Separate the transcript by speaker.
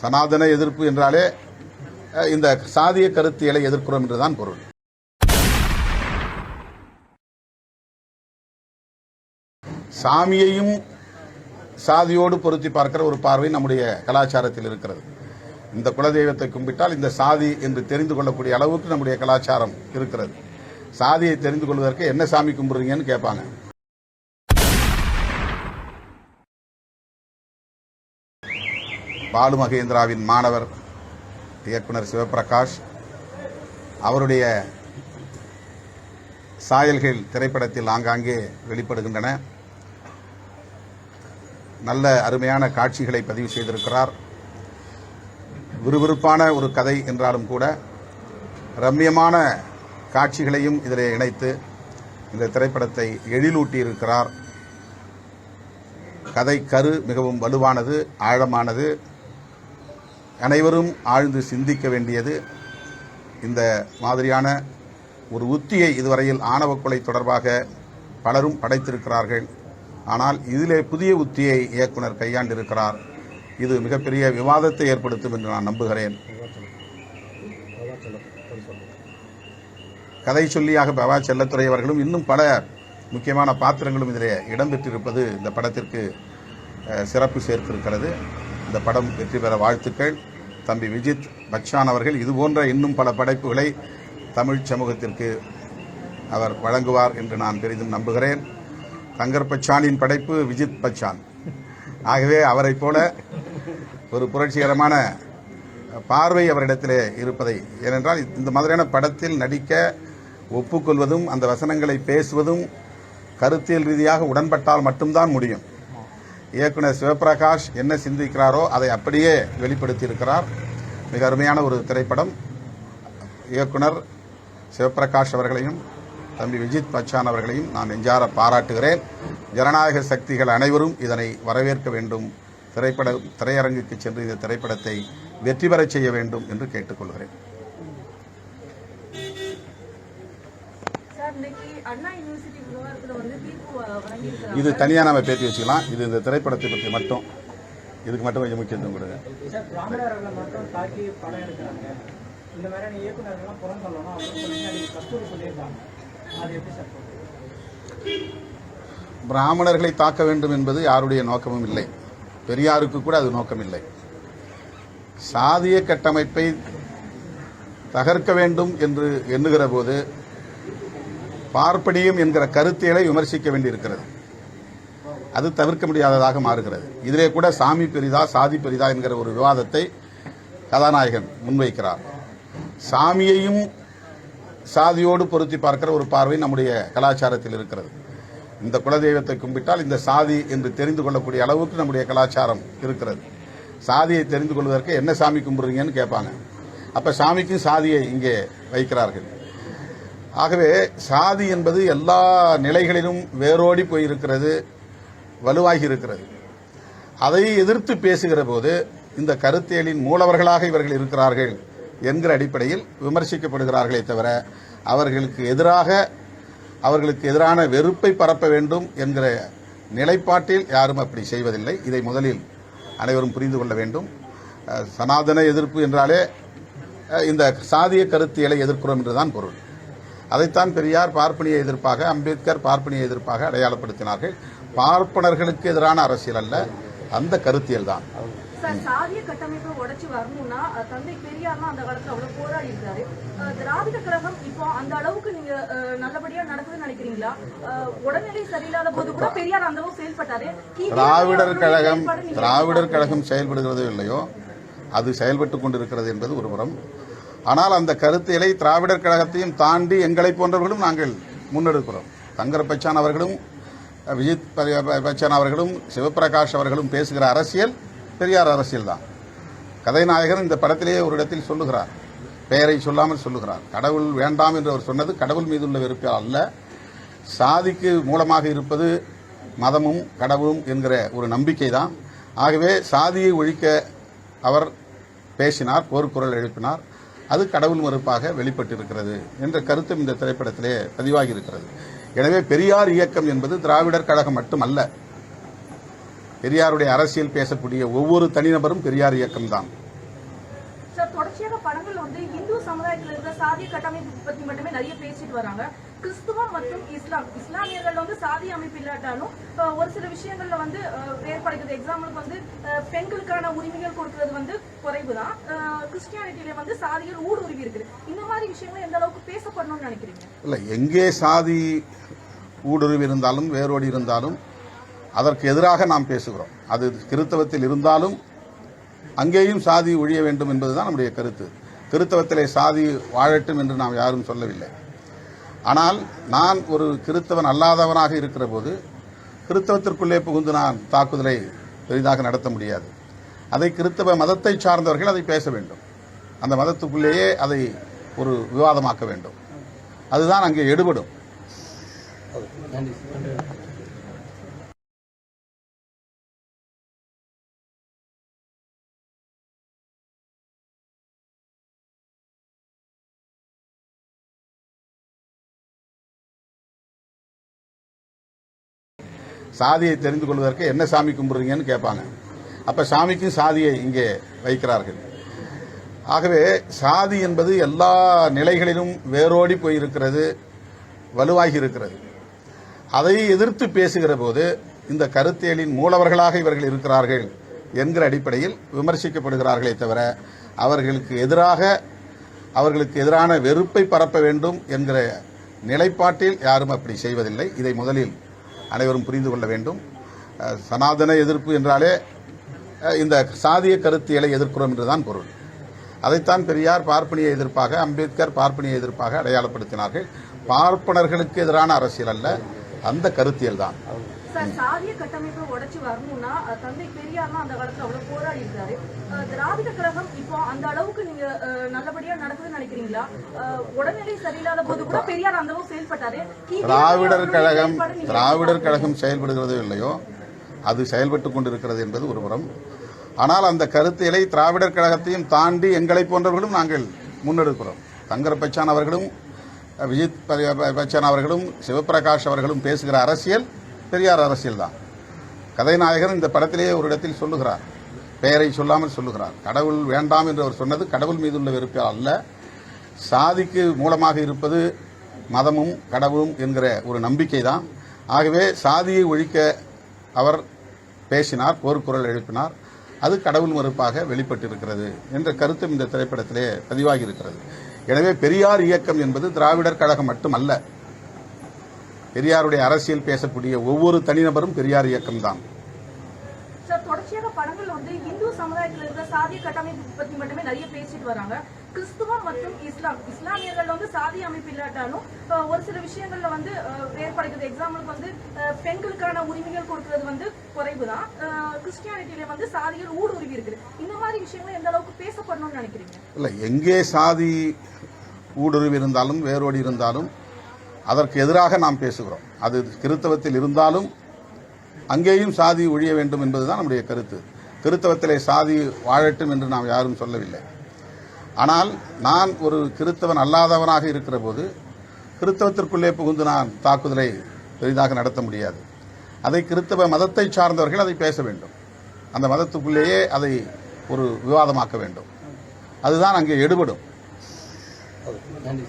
Speaker 1: சனாதன எதிர்ப்பு என்றாலே இந்த சாதிய கருத்தியலை எதிர்க்கிறோம் என்றுதான் பொருள். சாமியையும் சாதியோடு பொருத்தி பார்க்கிற ஒரு பார்வை நம்முடைய கலாச்சாரத்தில் இருக்கிறது. இந்த குலதெய்வத்தை கும்பிட்டால் இந்த சாதி என்று தெரிந்து கொள்ளக்கூடிய அளவுக்கு நம்முடைய கலாச்சாரம் இருக்கிறது. சாதியை தெரிந்து கொள்வதற்கு என்ன சாமி கும்பிடுறீங்கன்னு கேட்பாங்க. பாலு மகேந்திராவின் மாணவர் இயக்குனர் சிவபிரகாஷ். அவருடைய சாயல்கள் திரைப்படத்தில் ஆங்காங்கே வெளிப்படுகின்றன. நல்ல அருமையான காட்சிகளை பதிவு செய்திருக்கிறார். விறுவிறுப்பான ஒரு கதை என்றாலும் கூட ரம்மியமான காட்சிகளையும் இதில் இணைத்து இந்த திரைப்படத்தை எழிலூட்டியிருக்கிறார். கதை கரு மிகவும் வலுவானது ஆழமானது. அனைவரும் ஆழ்ந்து சிந்திக்க வேண்டியது இந்த மாதிரியான ஒரு உத்தியை இதுவரையில் ஆணவ கொலை தொடர்பாக பலரும் படைத்திருக்கிறார்கள். ஆனால் இதிலே புதிய உத்தியை இயக்குனர் கையாண்டிருக்கிறார். இது மிகப்பெரிய விவாதத்தை ஏற்படுத்தும் என்று நான் நம்புகிறேன். கதை சொல்லியாக பவா செல்லத்துறை அவர்களும் இன்னும் பல முக்கியமான பாத்திரங்களும் இதிலே இடம்பெற்றிருப்பது இந்த படத்திற்கு சிறப்பு சேர்த்திருக்கிறது. இந்த படம் வெற்றி பெற வாழ்த்துக்கள். தம்பி விஜித் பச்சான் அவர்கள் இதுபோன்ற இன்னும் பல படைப்புகளை தமிழ் சமூகத்திற்கு அவர் வழங்குவார் என்று நான் பெரிதும் நம்புகிறேன். தங்கர் பச்சானின் படைப்பு விஜித் பச்சான். ஆகவே அவரைப் போல ஒரு புரட்சிகரமான பார்வை அவரிடத்திலே இருப்பதை. ஏனென்றால் இந்த மாதிரியான படத்தில் நடிக்க ஒப்புக்கொள்வதும் அந்த வசனங்களை பேசுவதும் கருத்தியல் ரீதியாக உடன்பட்டால் மட்டும்தான் முடியும். இயக்குனர் சிவபிரகாஷ் என்ன சிந்திக்கிறாரோ அதை அப்படியே வெளிப்படுத்தி இருக்கிறார் மிக அருமையான ஒரு திரைப்படம். இயக்குனர் சிவபிரகாஷ் அவர்களையும் தம்பி விஜித் பச்சான் அவர்களையும் நான் நெஞ்சார பாராட்டுகிறேன். ஜனநாயக சக்திகள் அனைவரும் இதனை வரவேற்க வேண்டும். திரைப்பட திரையரங்குக்கு சென்று இந்த திரைப்படத்தை வெற்றி பெறச் செய்ய வேண்டும் என்று கேட்டுக்கொள்கிறேன்.
Speaker 2: அண்ணா யூனிவர்சிட்டி
Speaker 1: இது தனியாக நம்ம பேட்டி வச்சுக்கலாம். இது இந்த திரைப்படத்தை பற்றி மட்டும். இதுக்கு மட்டும் கொஞ்சம் முக்கியத்துவம் கொடுங்க?
Speaker 3: பிராமணர்களை தாக்க
Speaker 1: வேண்டும் என்பது யாருடைய நோக்கமும் இல்லை. பெரியாருக்கு கூட அது நோக்கம் இல்லை. சாதிய கட்டமைப்பை தகர்க்க வேண்டும் என்று எண்ணுகிற போது பார்ப்பனியம் என்கிற கருத்தியலை விமர்சிக்க வேண்டியிருக்கிறது. அது தவிர்க்க முடியாததாக மாறுகிறது. இதிலே கூட சாமி பெரிதா சாதி பெரிதா என்கிற ஒரு விவாதத்தை கதாநாயகன் முன்வைக்கிறார். சாமியையும் சாதியோடு பொருத்தி பார்க்கிற ஒரு பார்வை நம்முடைய கலாச்சாரத்தில் இருக்கிறது. இந்த குலதெய்வத்தை கும்பிட்டால் இந்த சாதி என்று தெரிந்து கொள்ளக்கூடிய அளவுக்கு நம்முடைய கலாச்சாரம் இருக்கிறது. சாதியை தெரிந்து கொள்வதற்கு என்ன சாமி கும்பிடுறீங்கன்னு கேட்பாங்க. அப்போ சாமிக்கும் சாதியை இங்கே வைக்கிறார்கள். ஆகவே சாதி என்பது எல்லா நிலைகளிலும் வேரோடி போயிருக்கிறது வலுவாகி இருக்கிறது அதை எதிர்த்து பேசுகிற போது இந்த கருத்தியலின் மூலவர்களாக இவர்கள் இருக்கிறார்கள் என்கிற அடிப்படையில் விமர்சிக்கப்படுகிறார்களே தவிர அவர்களுக்கு எதிராக அவர்களுக்கு எதிரான வெறுப்பை பரப்ப வேண்டும் என்கிற நிலைப்பாட்டில் யாரும் அப்படி செய்வதில்லை. இதை முதலில் அனைவரும் புரிந்து கொள்ள வேண்டும். சனாதன எதிர்ப்பு என்றாலே இந்த சாதிய கருத்தியலை எதிர்க்கிறோம் என்றுதான் பொருள். அதைத்தான் பெரியார் பார்ப்பனிய எதிர்ப்பாக அம்பேத்கர் பார்ப்பனிய எதிர்ப்பாக அடையாளப்படுத்தினார்கள். பார்ப்பனர்களுக்கு எதிரான அரசியல் அல்ல அந்த கருத்தியல் தான்.
Speaker 2: சார் சாதிய கட்டமைப்பை உடைச்சு வரணும்னா அஹ், தந்தை பெரியார்லாம் அந்த காலத்துல அவ்வளவு போராடி இருக்காரு அஹ், திராவிட கழகம் இப்போ அந்த அளவுக்கு நீங்க அஹ், நல்லபடியா நடக்குதுன்னு நினைக்கிறீங்களா? அஹ், உடல்நிலை சரியில்லாத போது கூட பெரியார் அந்த அளவுக்கு செயல்பட்டாரு. கி.
Speaker 1: திராவிடர் கழகம் திராவிடர் கழகம் செயல்படுகிறதோ இல்லையோ அது செயல்பட்டு கொண்டிருக்கிறது என்பது ஒரு புறம் ஆனால் அந்த கருத்தியலை திராவிடர் கழகத்தையும் தாண்டி எங்களை போன்றவர்களும் நாங்கள் முன்னெடுக்கிறோம். தங்கர் பச்சான் அவர்களும் விஜித் ப- பச்சான் அவர்களும் சிவபிரகாஷ் அவர்களும் பேசுகிற அரசியல் பெரியார் அரசியல் தான். கதைநாயகர் இந்த படத்திலேயே ஒரு இடத்தில் சொல்லுகிறார். பெயரை சொல்லாமல் சொல்லுகிறார். கடவுள் வேண்டாம் என்று அவர் சொன்னது கடவுள் மீது உள்ள வெறுப்பு அல்ல. சாதிக்கு மூலமாக இருப்பது மதமும் கடவுளும் என்கிற ஒரு நம்பிக்கை தான். ஆகவே சாதியை ஒழிக்க அவர் பேசினார் போர்க்குரல் எழுப்பினார். அது கடவுள் மறுப்பாக வெளிப்பட்டிருக்கிறது என்ற கருத்தும் இந்த திரைப்படத்திலே பதிவாகி இருக்கிறது எனவே பெரியார் இயக்கம் என்பது திராவிடர் கழகம் மட்டுமல்ல. பெரியாருடைய அரசியல் பேசக்கூடிய ஒவ்வொரு தனிநபரும் பெரியார் இயக்கம்
Speaker 2: தான் தொடர்ச்சியாக படங்கள் வந்து இந்து சமுதாயத்தில் இருக்கிற சாதிய கட்டமைப்பு பத்தி மட்டுமே நிறைய பேசிட்டு வராங்க. கிறிஸ்துவம் மற்றும் இஸ்லாம். இஸ்லாமியர்கள் வந்து சாதி அமைப்பு இல்லாட்டாலும் ஒரு சில விஷயங்கள்ல வந்து அஹ், வேறுபடுகிறது. எக்ஸாம்பிளுக்கு வந்து பெண்களுக்கான உரிமைகள் கொடுக்கறது வந்து குறைவு தான் கிறிஸ்டியானிட்டியில வந்து சாதிகள் ஊடுருவி இருக்குது. இந்த மாதிரி விஷயங்கள் எந்த அளவுக்கு பேசப்படணும்னு நினைக்கிறீங்க?
Speaker 1: இல்ல எங்கே சாதி ஊடுருவி இருந்தாலும் வேரோடி இருந்தாலும் அதற்கு எதிராக நாம் பேசுகிறோம். அது கிறித்தவத்தில் இருந்தாலும் அங்கேயும் சாதி ஒழிய வேண்டும் என்பதுதான் நம்முடைய கருத்து. கிறித்தவத்திலே சாதி வாழட்டும் என்று நாம் யாரும் சொல்லவில்லை. ஆனால் நான் ஒரு கிறித்தவன் அல்லாதவனாக இருக்கிற போது கிறித்தவத்திற்குள்ளே புகுந்து நான் தாக்குதலை பெரிதாக நடத்த முடியாது. அதை கிறித்தவ மதத்தை சார்ந்தவர்கள் அதை பேச வேண்டும். அந்த மதத்துக்குள்ளேயே அதை ஒரு விவாதமாக்க வேண்டும். அதுதான் அங்கே எடுபடும். சாதியை தெரிந்து கொள்வதற்கு என்ன சாமி கும்பிடுறீங்கன்னு கேட்பாங்க. அப்போ சாமிக்கும் சாதியை இங்கே வைக்கிறார்கள். ஆகவே சாதி என்பது எல்லா நிலைகளிலும் வேரோடி போயிருக்கிறது வலுவாகி இருக்கிறது. அதை எதிர்த்து பேசுகிற போது இந்த கருத்தியலின் மூலவர்களாக இவர்கள் இருக்கிறார்கள் என்கிற அடிப்படையில் விமர்சிக்கப்படுகிறார்களே தவிர அவர்களுக்கு எதிராக அவர்களுக்கு எதிரான வெறுப்பை பரப்ப வேண்டும் என்கிற நிலைப்பாட்டில் யாரும் அப்படி செய்வதில்லை. இதை முதலில் அனைவரும் புரிந்து கொள்ள வேண்டும். சனாதன எதிர்ப்பு என்றாலே இந்த சாதிய கருத்தியலை எதிர்க்கிறோம் என்றுதான் பொருள். அதைத்தான் பெரியார் பார்ப்பனிய எதிர்ப்பாக அம்பேத்கர் பார்ப்பனிய எதிர்ப்பாக அடையாளப்படுத்தினார்கள். பார்ப்பனர்களுக்கு எதிரான அரசியல் அல்ல அந்த கருத்தியல் தான்
Speaker 2: சார் சாதிய கட்டமைப்பை உடைச்சு வரணும்னா தந்தை பெரியார்லாம் அந்த காலத்துல அவ்வளவு போராடி இருக்காரு திராவிட கழகம் இப்போ அந்த அளவுக்கு நீங்க நல்லபடியா நடக்குதுன்னு நினைக்கிறீங்களா? உடல்நிலை சரியில்லாத போது கூட பெரியார் அந்த அளவுக்கு செயல்பட்டாரு.
Speaker 1: திராவிடர் கழகம் திராவிடர் கழகம் செயல்படுகிறதோ இல்லையோ அது செயல்பட்டு கொண்டிருக்கிறது என்பது ஒரு புறம். ஆனால் அந்த கருத்தியலை திராவிடர் கழகத்தையும் தாண்டி எங்களை போன்றவர்களும் நாங்கள் முன்னெடுக்கிறோம். தங்கர பச்சான் அவர்களும் விஜித் பச்சான் அவர்களும் சிவபிரகாஷ் அவர்களும் பேசுகிற அரசியல் பெரியார் அரசியல் தான் கதைநாயகர் இந்த படத்திலேயே ஒரு இடத்தில் சொல்லுகிறார். பெயரை சொல்லாமல் சொல்லுகிறார். கடவுள் வேண்டாம் என்று அவர் சொன்னது கடவுள் மீது உள்ள வெறுப்பால் அல்ல. சாதிக்கு மூலமாக இருப்பது மதமும் கடவுளும் என்கிற ஒரு நம்பிக்கை தான் ஆகவே சாதியை ஒழிக்க அவர் பேசினார் போர்க்குரல் எழுப்பினார். அது கடவுள் மறுப்பாக வெளிப்பட்டிருக்கிறது என்ற கருத்தும் இந்த திரைப்படத்திலே பதிவாகி இருக்கிறது எனவே பெரியார் இயக்கம் என்பது திராவிடர் கழகம் மட்டுமல்ல பெரியாருடைய அரசியல் பேசக்கூடிய ஒவ்வொரு தனிநபரும் பெரியார் இயக்கம்தான்.
Speaker 2: சார் தொடர்ச்சியாக படங்கள் வந்து இந்து சமுதாயத்தில் இருக்கிற சாதிய கட்டமைப்பு பத்தி மட்டுமே நிறைய பேசிட்டு வராங்க. கிறிஸ்துவம் மற்றும் இஸ்லாம். இஸ்லாமியர்கள் வந்து சாதி அமைப்பு இல்லாட்டாலும் ஒரு சில விஷயங்கள்ல வந்து அஹ், வேறுபடுகிறது. எக்ஸாம்பிளுக்கு வந்து பெண்களுக்கான உரிமைகள் கொடுக்கறது வந்து குறைவு தான் கிறிஸ்டியானிட்டியில வந்து சாதிகள் ஊடுருவி இருக்குது. இந்த மாதிரி விஷயங்கள் எந்த அளவுக்கு பேசப்படணும்னு நினைக்கிறீங்க?
Speaker 1: இல்லை எங்கே சாதி ஊடுருவி இருந்தாலும் வேரோடி இருந்தாலும் அதற்கு எதிராக நாம் பேசுகிறோம். அது கிறித்தவத்தில் இருந்தாலும் அங்கேயும் சாதி ஒழிய வேண்டும் என்பதுதான் நம்முடைய கருத்து. கிறித்தவத்திலே சாதி வாழட்டும் என்று நாம் யாரும் சொல்லவில்லை. ஆனால் நான் ஒரு கிறித்தவன் அல்லாதவனாக இருக்கிற போது கிறித்தவத்திற்குள்ளே புகுந்து நான் தாக்குதலை பெரிதாக நடத்த முடியாது. அதை கிறித்தவ மதத்தை சார்ந்தவர்கள் அதை பேச வேண்டும். அந்த மதத்துக்குள்ளேயே அதை ஒரு விவாதமாக்க வேண்டும். அதுதான் அங்கே எடுபடும்.
Speaker 3: நன்றி.